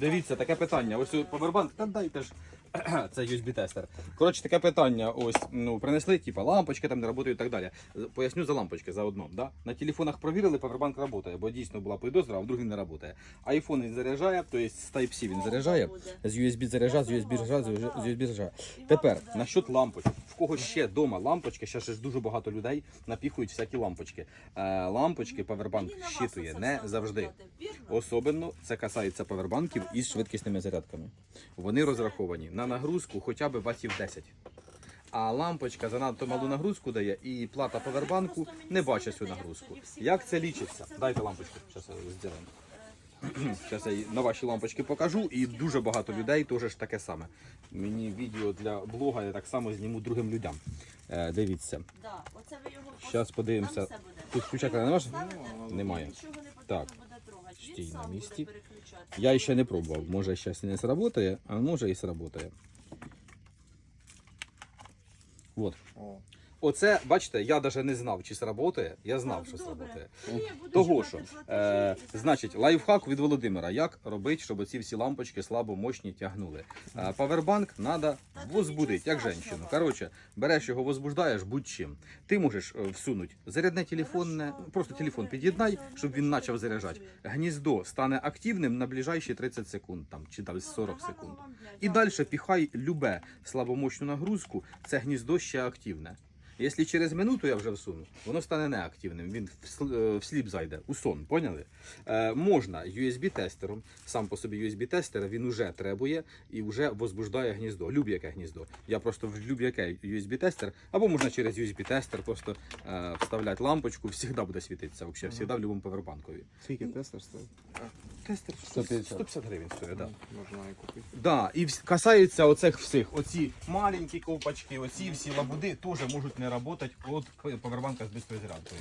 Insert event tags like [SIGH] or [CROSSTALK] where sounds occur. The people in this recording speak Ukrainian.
Дивіться, таке питання. Ось повербанк, та дайте ж. [CLEARS THROAT] Це USB-тестер. Коротше, таке питання. Ось ну принесли, типа лампочки там не працюють і так далі. Поясню за лампочки заодно. Да? На телефонах провірили, повербанк працює, бо дійсно була підозра, а вдруг він не працює. Айфон він заряджає, тобто з Type-C він заряджає, з USB заряджає, з USB заряджає, з USB заряджає. Тепер насчет лампочок. В кого ще вдома лампочки, ще ж дуже багато людей напіхують всякі лампочки. Е, лампочки повербанк щитує не завжди. Особливо це касається повербанків із швидкісними зарядками. Вони розраховані на нагрузку хоча б ватів 10. А лампочка занадто малу нагрузку дає, і плата повербанку не бачить цю нагрузку. Як це лічиться? Дайте лампочку, зараз зробимо. [CLEARS THROAT] Зараз я на ваші лампочки покажу, і дуже багато людей теж ж таке саме. Мені відео для блога я так само зніму другим людям. Е, дивіться. Да, оце ви його Зараз подивимося. Все буде. Тут включати не? Ставите, Немає. Нічого не потрібно Так. буде трогати. Стій на сам місці. буде переключати. Я ще не пробував. Може зараз не сработає, а може і сработає. Вот. О. Оце, бачите, я навіть не знав, чи сработає. Я знав, що сработає. Того що, е, значить, лайфхак від Володимира. Як робити, щоб ці всі лампочки слабо мощні тягнули? Е, Павербанк треба возбудити, як женщину. Коротше, береш його, возбуждаєш будь-чим. Ти можеш е, всунути зарядне телефонне, просто телефон під'єднай, щоб він почав заряджати. Гніздо стане активним на ближайші 30 секунд там, чи там 40 секунд. І далі піхай любе слабомощну нагрузку, це гніздо ще активне. Якщо через минуту я вже всуну, воно стане неактивним, він в сл- е, зайде, у сон, поняли? Е, можна USB-тестером, сам по собі USB-тестер, він вже требує і вже возбуждає гніздо, люб'яке гніздо. Я просто в люб'яке USB-тестер, або можна через USB-тестер просто е, вставляти лампочку, завжди буде світитися, взагалі, завжди в будь-якому повербанкові. Скільки тестер стоїть? Тестер 150. 150 гривень стоїть, так. Да. Можна і купити. Да, і вс- касається оцих всіх. Оці маленькі ковпачки, оці всі лабуди теж можуть не працювати від повербанка з безпризрядкою.